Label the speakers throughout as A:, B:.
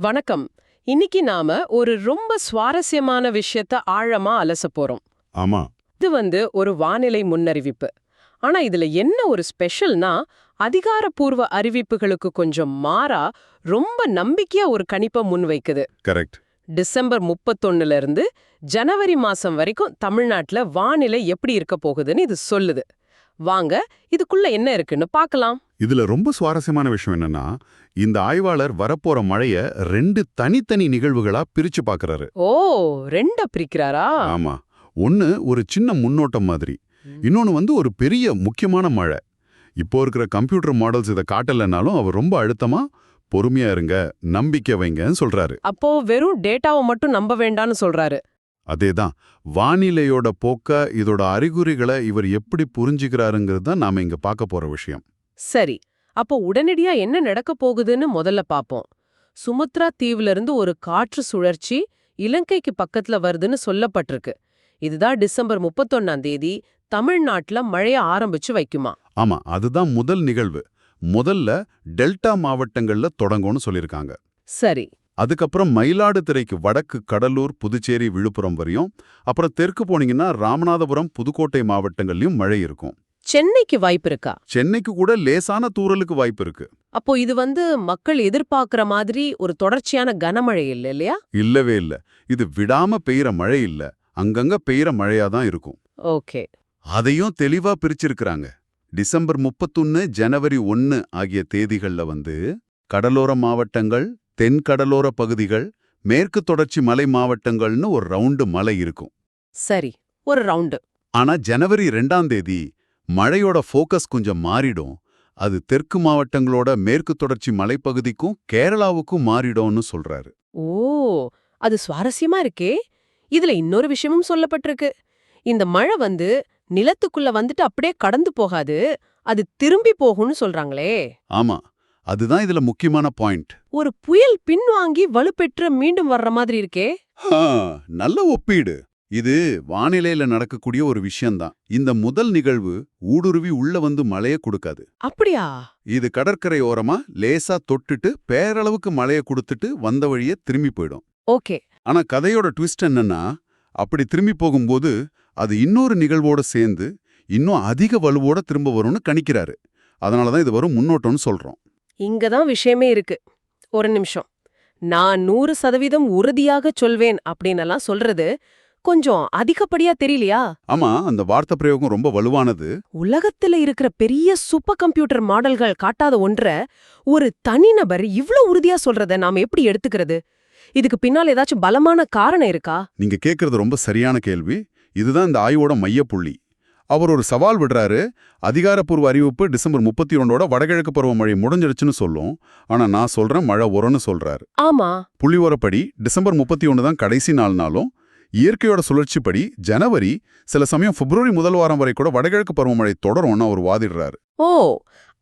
A: வணக்கம். இன்னைக்கு நாம ஒரு ரொம்ப சுவாரஸ்யமான விஷயத்த ஆழமா அலச போறோம்.
B: ஆமா.
A: இது வந்து ஒரு வானிலை முன்னறிவிப்பு. ஆனா இதுல என்ன ஒரு ஸ்பெஷல்னா அதிகாரப்பூர்வ அறிவிப்புகளுக்கு கொஞ்சம் மாறா ரொம்ப நம்பிக்கையா ஒரு கணிப்பை முன்வைக்குது
B: கரெக்ட்.
A: டிசம்பர் முப்பத்தொன்னுல இருந்து ஜனவரி மாசம் வரைக்கும் தமிழ்நாட்டுல வானிலை எப்படி இருக்க போகுதுன்னு இது சொல்லுது. வாங்க இதுக்குள்ள என்ன இருக்குன்னு பார்க்கலாம்.
B: இதுல ரொம்ப சுவாரஸ்யமான விஷயம் என்னன்னா இந்த ஆய்வாளர் வரப்போற மழைய ரெண்டு தனித்தனி நிகழ்வுகளா பிரிச்சு பார்க்கறாரு
A: ஓ ரெண்டா பிரிக்கிறாரா?
B: ஆமா. ஒன்னு ஒரு சின்ன முன்னோட்டம் மாதிரி. இன்னொன்னு வந்து ஒரு பெரிய முக்கியமான மழை. இப்போ இருக்கிற கம்ப்யூட்டர் மாடல்ஸ் இதை காட்டலைனாலும் அவர் ரொம்ப அழுத்தமா பொறுமையா இருங்க நம்பிக்கை வைங்கன்னு சொல்றாரு.
A: அப்போ வெறும் டேட்டாவை மட்டும் நம்ப வேண்டாம்னு சொல்றாரு.
B: அதேதான். வானிலையோட போக்க இதோட அறிகுறிகளை இவர் எப்படி புரிஞ்சுக்கிறாருங்கிறது தான் நாம இங்க பார்க்க போற விஷயம்.
A: சரி அப்போ உடனடியா என்ன நடக்க போகுதுன்னு முதல்ல பாப்போம். சுமத்ரா தீவுல இருந்து ஒரு காற்று சுழற்சி இலங்கைக்கு பக்கத்துல வருதுன்னு சொல்லப்பட்டிருக்கு. இதுதான் டிசம்பர் முப்பத்தொன்னாம் தேதி தமிழ்நாட்டுல மழைய ஆரம்பிச்சு வைக்குமா?
B: ஆமா அதுதான் முதல் நிகழ்வு. முதல்ல டெல்டா மாவட்டங்கள்ல தொடங்கும்னு சொல்லியிருக்காங்க
A: சரி.
B: அதுக்கப்புறம் மயிலாடுதுறைக்கு வடக்கு கடலூர் புதுச்சேரி விழுப்புரம் வரையும் அப்புறம் தெற்கு போனீங்கன்னா ராமநாதபுரம் புதுக்கோட்டை மாவட்டங்கள்லயும் மழை இருக்கும்.
A: சென்னைக்கு வாய்ப்பு இருக்கா?
B: சென்னைக்கு கூட லேசான தூறலுக்கு வாய்ப்பு இருக்கு.
A: அப்போ இது வந்து மக்கள் எதிர்பார்க்கிற மாதிரி ஒரு தொடர்ச்சியான கனமழை இல்ல இல்லையா?
B: இல்லவே இல்ல. இது விடாம பெய்யற மழை இல்ல. அங்கங்க பெய்யற மழையா தான் இருக்கும்.
A: ஓகே.
B: அதையும் தெளிவா பிரிச்சிருக்கிறாங்க. டிசம்பர் முப்பத்தொன்னு ஜனவரி ஒன்னு ஆகிய தேதிகள்ல வந்து கடலோர மாவட்டங்கள் தென் கடலோர பகுதிகள் மேற்கு தொடர்ச்சி மலை மாவட்டங்கள்னு ஒரு ரவுண்டு மலை இருக்கும்.
A: சரி ஒரு ரவுண்டு.
B: ஆனா ஜனவரி ரெண்டாம் தேதி மழையோட ஃபோக்கஸ் கொஞ்சம் மாறிடும். அது தெற்கு மாவட்டங்களோட மேற்கு தொடர்ச்சி மலைப்பகுதிக்கும் கேரளாவுக்கும் மாறிடும்னு சொல்றாரு.
A: ஓ அது சுவாரஸ்யமா இருக்கே. இதுல இன்னொரு விஷயமும் சொல்லப்பட்டிருக்கு. இந்த மழை வந்து நிலத்துக்குள்ள வந்துட்டு அப்படியே கடந்து போகாது அது திரும்பி போகும்னு சொல்றாங்களே.
B: ஆமா அதுதான் இதுல முக்கியமான பாயிண்ட்
A: ஒரு புயல் பின்வாங்கி வலுப்பெற்று மீண்டும் வர்ற மாதிரி இருக்கே.
B: நல்ல ஒப்பீடு. இது வானிலையில நடக்கக்கூடிய ஒரு விஷயம்தான். இந்த முதல் நிகழ்வு ஊடுருவி உள்ள வந்து மழைய கொடுக்காது.
A: அப்படியா?
B: இது கடற்கரை ஓரமா லேசா தொட்டுட்டு பேரளவுக்கு மழைய கொடுத்துட்டு வந்த வழியே திரும்பி போயிடும்.
A: ஓகே.
B: ஆனா கதையோட ட்விஸ்ட் என்னன்னா அப்படி திரும்பி போகும்போது அது இன்னொரு நிகழ்வோட சேர்ந்து இன்னும் அதிக வலுவோட திரும்ப வரும்னு கணிக்கிறாரு. அதனாலதான் இது வரும் முன்னோட்டம்னு சொல்றோம்.
A: இங்கதான் விஷயமே இருக்கு. ஒரு நிமிஷம். நான் நூறு சதவீதம் உறுதியாக சொல்வேன் அப்படின்னெல்லாம் சொல்றது கொஞ்சம் அதிகப்படியா தெரியலையா?
B: ஆமா அந்த வார்த்தை பிரயோகம் ரொம்ப வலுவானது.
A: உலகத்துல இருக்கிற பெரிய சூப்பர் கம்ப்யூட்டர் மாடல்கள் காட்டாத ஒன்ற ஒரு தனிநபர் இவ்ளோ உறுதியா சொல்றத நாம எப்படி எடுத்துக்கிறது? இதுக்கு பின்னால் ஏதாச்சும் பலமான காரணம் இருக்கா?
B: நீங்க கேக்குறது ரொம்ப சரியான கேள்வி. இதுதான் இந்த ஆய்வோட மையப்புள்ளி. அவர் ஒரு சவால் விடுறாரு. அதிகாரப்பூர்வ அறிவிப்பு டிசம்பர் முப்பத்தி ஒன்றோட வடகிழக்கு பருவமழை முடிஞ்சிருச்சுன்னு சொல்லும். ஆனா நான் சொல்றேன் மழை உரன்னு சொல்றாரு.
A: ஆமா.
B: புள்ளிவரப்படி டிசம்பர் முப்பத்தி ஒன்று தான் கடைசி நாள்னாலும் இயற்கையோட சுழற்சிப்படி ஜனவரி சில சமயம் பிப்ரவரி முதல் வாரம் வரை கூட வடகிழக்கு பருவமழை தொடரும்னு அவர் வாதிடுறாரு.
A: ஓ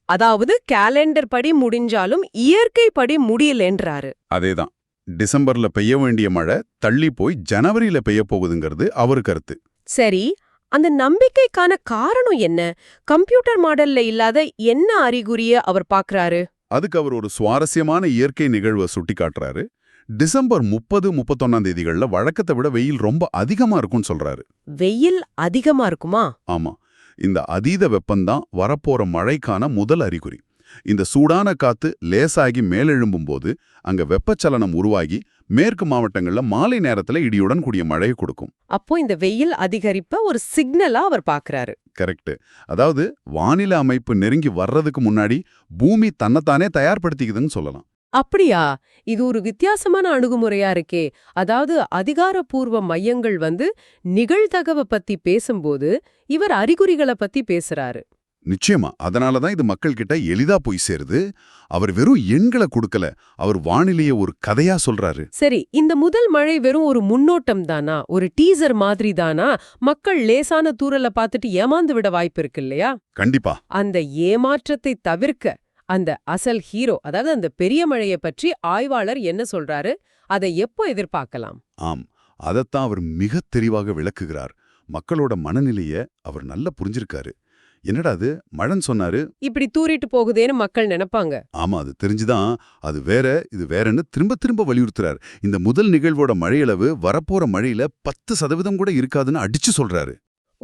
A: அதாவது கேலண்டர் படி முடிஞ்சாலும் இயற்கை படி முடியலன்றாரு.
B: அதேதான். டிசம்பர்ல பெய்ய வேண்டிய மழை தள்ளி போய் ஜனவரியில பெய்ய போகுதுங்கிறது அவர் கருத்து.
A: சரி அந்த நம்பிக்கைக்கான காரணம் என்ன? கம்ப்யூட்டர் மாடல்ல இல்லாத என்ன அறிகுறிய அவர் பாக்குறாரு?
B: அதுக்கு அவர் ஒரு சுவாரஸ்யமான இயற்கை நிகழ்வை சுட்டிக்காட்டுறாரு. டிசம்பர் முப்பது முப்பத்தொன்னாம் தேதிகள்ல வழக்கத்தை விட வெயில் ரொம்ப அதிகமா இருக்கும்னு சொல்றாரு.
A: வெயில் அதிகமா இருக்குமா?
B: ஆமா. இந்த அதீத வெப்பம்தான் வரப்போற மழைக்கான முதல் அறிகுறி. இந்த சூடான காத்து லேசாகி மேலெழும்பும்போது அங்க வெப்பச்சலனம் உருவாகி மேற்கு மாவட்டங்கள்ல மாலை நேரத்துல இடியுடன் கூடிய மழையை கொடுக்கும்.
A: அப்போ இந்த வெயில் அதிகரிப்ப ஒரு சிக்னலா அவர் பாக்குறாரு.
B: கரெக்ட் அதாவது வானிலை அமைப்பு நெருங்கி வர்றதுக்கு முன்னாடி பூமி தன்னைத்தானே தயார்படுத்திக்குதுன்னு சொல்லலாம்.
A: அப்படியா? இது ஒரு வித்தியாசமான அணுகுமுறையா இருக்கே. அதாவது அதிகாரப்பூர்வ மையங்கள் வந்து நிகழ்தகவ பத்தி பேசும்போது இவர் அறிகுறிகளை பத்தி பேசுறாரு.
B: நிச்சயமா. அதனால தான் இது மக்கள்கிட்ட எளிதா போய் சேருது. அவர் வெறும் எண்களை கொடுக்கல. அவர் வானிலைய ஒரு கதையா சொல்றாரு.
A: சரி இந்த முதல் மழை வெறும் ஒரு முன்னோட்டம் தானா? ஒரு டீசர் மாதிரி தானா? மக்கள் லேசான தூரலை பார்த்துட்டு ஏமாந்து விட வாய்ப்பு இருக்கு இல்லையா?
B: கண்டிப்பா.
A: அந்த ஏமாற்றத்தை தவிர்க்க அந்த அசல் ஹீரோ அதாவது அந்த பெரிய மழைய பற்றி ஆய்வாளர் என்ன சொல்றாரு? அதை எப்போ எதிர்பார்க்கலாம்?
B: ஆம் அதைத்தான் அவர் மிக தெளிவாக விளக்குகிறார். மக்களோட மனநிலைய அவர் நல்லா புரிஞ்சிருக்காரு. என்னடா அது? மழைன்னு சொன்னாரு.
A: இப்படி தூறிட்டு போகுதேன்னு மக்கள் நினைப்பாங்க.
B: ஆமா அது தெரிஞ்சுதான் அது வேற இது வேறன்னு திரும்ப திரும்ப வலியுறுத்துறாரு. இந்த முதல் நிகழ்வோட மழையளவு வரப்போற மழையில பத்து சதவீதம் கூட இருக்காதுன்னு அடிச்சு சொல்றாரு.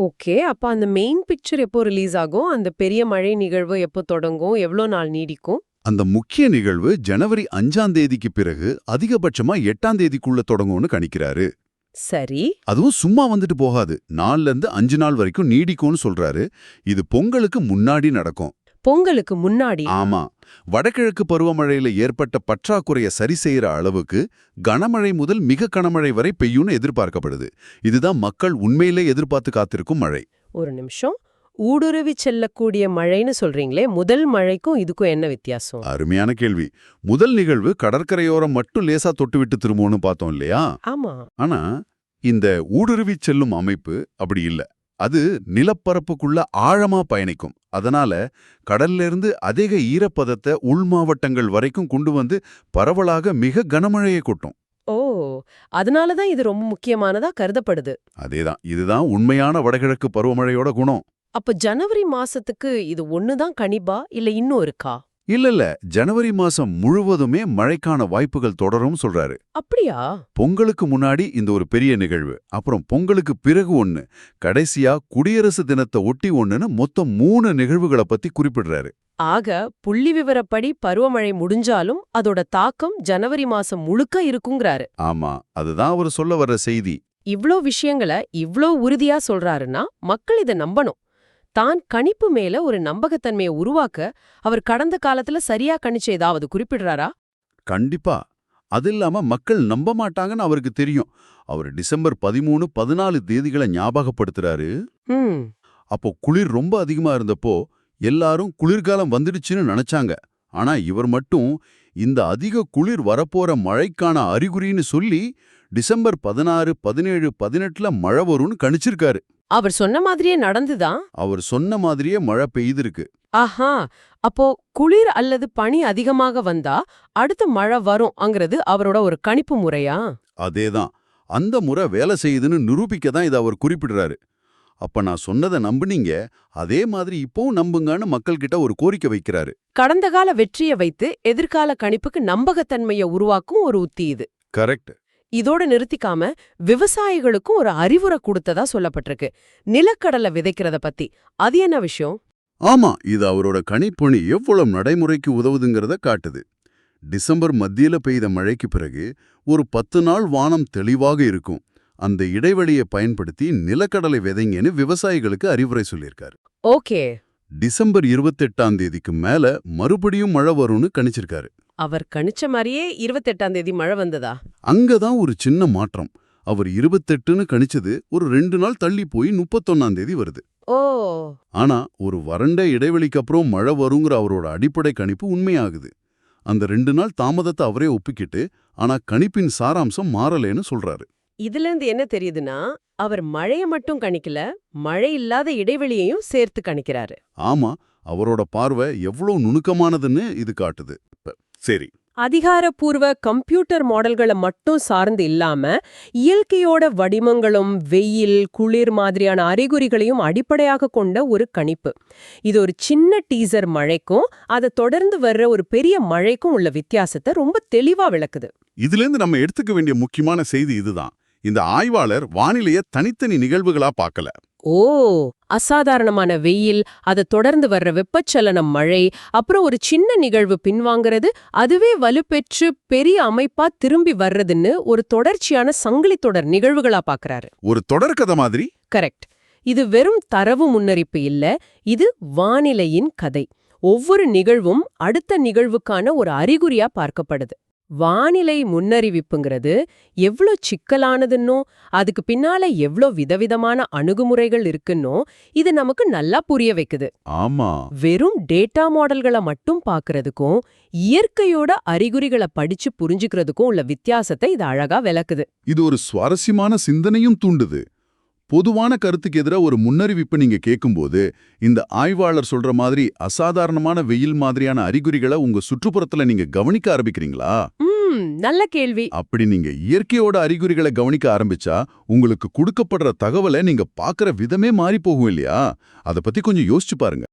A: ஓகே. அப்ப அந்த மெயின் பிக்சர் எப்போ ரிலீஸ் ஆகும்? அந்த பெரிய மழை நிகழ்வு எப்போ தொடங்கும்? எவ்வளோ நாள் நீடிக்கும்?
B: அந்த முக்கிய நிகழ்வு ஜனவரி அஞ்சாம் தேதிக்கு பிறகு அதிகபட்சமா எட்டாம் தேதிக்குள்ள தொடங்கும்னு கணிக்கிறாரு.
A: சரி.
B: அதுவும் சும்மா வந்துட்டு போகாது. நாலுல இருந்து அஞ்சு நாள் வரைக்கும் நீடிக்கும்னு சொல்றாரு. இது பொங்கலுக்கு முன்னாடி நடக்கும்.
A: பொங்கலுக்கு முன்னாடி
B: ஆமா. வடகிழக்கு பருவமழையில ஏற்பட்ட பற்றாக்குறைய சரி செய்யற அளவுக்கு கனமழை முதல் மிக கனமழை வரை பெய்யும்னு எதிர்பார்க்கப்படுது. இதுதான் மக்கள் உண்மையிலே எதிர்பார்த்து காத்திருக்கும் மழை.
A: ஒரு நிமிஷம். ஊடுருவி செல்லக்கூடிய மழைன்னு சொல்றீங்களே முதல் மழைக்கும் இதுக்கும் என்ன வித்தியாசம்?
B: அருமையான கேள்வி. முதல் நிகழ்வு கடற்கரையோரம் மட்டும் லேசா தொட்டுவிட்டு திரும்பும்னு பார்த்தோம் இல்லையா?
A: ஆமா.
B: ஆனா இந்த ஊடுருவி செல்லும் அமைப்பு அப்படி இல்ல. அது நிலப்பரப்புக்குள்ள ஆழமா பயணிக்கும். அதனால கடல்ல இருந்து அதிக ஈரப்பதத்தை உள் மாவட்டங்கள் வரைக்கும் கொண்டு வந்து பரவலாக மிக கனமழையை கொட்டும்.
A: ஓ அதனாலதான் இது ரொம்ப முக்கியமானதா கருதப்படுது.
B: அதேதான். இதுதான் உண்மையான வடகிழக்கு பருவமழையோட குணம்.
A: அப்ப ஜனவரி மாசத்துக்கு இது ஒண்ணுதான் கணிப்பா இல்ல இன்னும் இருக்கா?
B: இல்ல இல்ல ஜனவரி மாசம் முழுவதுமே மழைக்கான வாய்ப்புகள் தொடரும் சொல்றாரு.
A: அப்படியா?
B: பொங்கலுக்கு முன்னாடி இந்த ஒரு பெரிய நிகழ்வு அப்புறம் பொங்கலுக்கு பிறகு ஒண்ணு கடைசியா குடியரசு தினத்தை ஒட்டி ஒண்ணுன்னு மொத்தம் மூணு நிகழ்வுகளை பத்தி குறிப்பிடுறாரு.
A: ஆக புள்ளி விவரப்படி பருவமழை முடிஞ்சாலும் அதோட தாக்கம் ஜனவரி மாசம் முழுக்க இருக்குங்கிறாரு.
B: ஆமா அதுதான் அவர் சொல்ல வர்ற செய்தி.
A: இவ்ளோ விஷயங்களை இவ்ளோ உறுதியா சொல்றாருன்னா மக்கள் இத நம்பணும். தான் கணிப்பு மேல ஒரு நம்பகத்தன்மையை உருவாக்க அவர் கடந்த காலத்துல சரியா கணிச்ச ஏதாவது குறிப்பிடுறாரா?
B: கண்டிப்பா. அது இல்லாம மக்கள் நம்ப மாட்டாங்கன்னு அவருக்கு தெரியும். அவர் டிசம்பர் பதிமூணு பதினாலு தேதிகளை ஞாபகப்படுத்துறாரு. அப்போ குளிர் ரொம்ப அதிகமா இருந்தப்போ எல்லாரும் குளிர்காலம் வந்துடுச்சுன்னு நினைச்சாங்க. ஆனா இவர் மட்டும் இந்த அதிக குளிர் வரப்போற மழைக்கான அறிகுறின்னு சொல்லி டிசம்பர் பதினாறு பதினேழு பதினெட்டுல மழை வரும்னு கணிச்சிருக்காரு.
A: அவர் சொன்ன மாதிரியே நடந்துதான்
B: அவர் சொன்ன மாதிரியே மழை பெய்திருக்கு.
A: ஆஹா அப்போ குளிர் அல்லது பனி அதிகமாக வந்தா அடுத்த மழை வரும்ங்கிறது அவரோட ஒரு கணிப்பு முறையா?
B: அதேதான். அந்த முறை வேலை செய்யுதுன்னு நிரூபிக்க தான் இதை அவர் குறிப்பிடுறாரு. அப்ப நான் சொன்னதை நம்புனீங்க அதே மாதிரி இப்போவும் நம்புங்கன்னு மக்கள்கிட்ட ஒரு கோரிக்கை வைக்கிறாரு.
A: கடந்த கால வெற்றியை வைத்து எதிர்கால கணிப்புக்கு நம்பகத்தன்மையை உருவாக்கும் ஒரு உத்தி இது.
B: கரெக்ட்.
A: இதோட நிறுத்திக்காம விவசாயிகளுக்கும் ஒரு அறிவுரை கொடுத்ததா சொல்லப்பட்டிருக்கு. நிலக்கடலை விதைக்கிறத பத்தி. அது என்ன விஷயம்?
B: ஆமா இது அவரோட கணிப்பொணி எவ்வளவு நடைமுறைக்கு உதவுதுங்கிறத காட்டுது. டிசம்பர் மத்தியில பெய்த மழைக்கு பிறகு ஒரு பத்து நாள் வானம் தெளிவாக இருக்கும். அந்த இடைவெளியை பயன்படுத்தி நிலக்கடலை விதைங்கன்னு விவசாயிகளுக்கு அறிவுரை சொல்லியிருக்காரு.
A: ஓகே.
B: டிசம்பர் இருபத்தெட்டாம் தேதிக்கு மேல மறுபடியும் மழை வரும்னு கணிச்சிருக்காரு.
A: அவர் கணிச்ச மாதிரியே இருபத்தெட்டாம் தேதி மழை வந்ததா?
B: அங்கதான் ஒரு சின்ன மாற்றம். அவர் இருபத்தெட்டுன்னு கணிச்சது ஒரு ரெண்டு நாள் தள்ளி போய் முப்பத்தொன்னாம் தேதி வருது.
A: ஓ.
B: ஆனா ஒரு வறண்ட இடைவெளிக்கு அப்புறம் மழை வருங்கிற அவரோட அடிப்படை கணிப்பு உண்மையாகுது. அந்த ரெண்டு நாள் தாமதத்தை அவரே ஒப்பிக்கிட்டு ஆனா கணிப்பின் சாராம்சம் மாறலேன்னு சொல்றாரு.
A: இதுல இருந்து என்ன தெரியுதுன்னா அவர் மழைய மட்டும் கணிக்கல மழை இல்லாத இடைவெளியையும் சேர்த்து கணிக்கிறாரு.
B: ஆமா அவரோட பார்வை எவ்வளவு நுணுக்கமானதுன்னு இது காட்டுது. சரி.
A: அதிகாரப்பூர்வ கம்ப்யூட்டர் மாடல்களை மட்டும் சார்ந்து இல்லாம இயற்கையோட வடிவங்களும் வெயில் குளிர் மாதிரியான அறிகுறிகளையும் அடிப்படையாக கொண்ட ஒரு கணிப்பு. இது ஒரு சின்ன டீசர் மழைக்கும் அதை தொடர்ந்து வர்ற ஒரு பெரிய மழைக்கும் உள்ள வித்தியாசத்தை ரொம்ப தெளிவா விளக்குது.
B: இதுல இருந்து நம்ம எடுத்துக்க வேண்டிய முக்கியமான செய்தி இதுதான். இந்த ஆய்வாளர் வானிலைய தனித்தனி நிகழ்வுகளா பார்க்கல.
A: ஓ! அசாதாரணமான வெயில் அதை தொடர்ந்து வர்ற வெப்பச்சலனம் மழை அப்புறம் ஒரு சின்ன நிகழ்வு பின்வாங்கறது அதுவே வலுப்பெற்று பெரிய அமைப்பா திரும்பி வர்றதுன்னு ஒரு தொடர்ச்சியான சங்கிலி தொடர் நிகழ்வுகளா பாக்குறாரு.
B: ஒரு தொடர்கதை மாதிரி?
A: கரெக்ட். இது வெறும் தரவு முன்னறிப்பு இல்ல இது வானிலையின் கதை. ஒவ்வொரு நிகழ்வும் அடுத்த நிகழ்வுக்கான ஒரு அறிகுறியா பார்க்கப்படுது. வானிலை முன்னறிவிப்புங்கிறது எவ்ளோ சிக்கலானதுன்னோ அதுக்கு பின்னால எவ்ளோ விதவிதமான அணுகுமுறைகள் இருக்குன்னோ இது நமக்கு நல்லா புரிய வைக்குது.
B: ஆமா.
A: வெறும் டேட்டா மாடல்களை மட்டும் பார்க்கறதுக்கும் இயற்கையோட அறிகுறிகளை படிச்சு புரிஞ்சுக்கிறதுக்கும் உள்ள வித்தியாசத்தை இது அழகா விளக்குது.
B: இது ஒரு சுவாரஸ்யமான சிந்தனையும் தூண்டுது. பொதுவான கருத்துக்கு எதிராக ஒரு முன்னறிவிப்பு நீங்க கேட்கும்போது இந்த ஆய்வாளர் சொல்ற மாதிரி அசாதாரணமான வெயில் மாதிரியான அறிகுறிகளை உங்க சுற்றுப்புறத்துல நீங்க கவனிக்க ஆரம்பிக்கிறீங்களா?
A: ம் நல்ல கேள்வி.
B: அப்படி நீங்க இயற்கையோட அறிகுறிகளை கவனிக்க ஆரம்பிச்சா உங்களுக்கு கொடுக்கப்படுற தகவலை நீங்க பாக்குற விதமே மாறி போகும் இல்லையா? அத பத்தி கொஞ்சம் யோசிச்சு பாருங்க.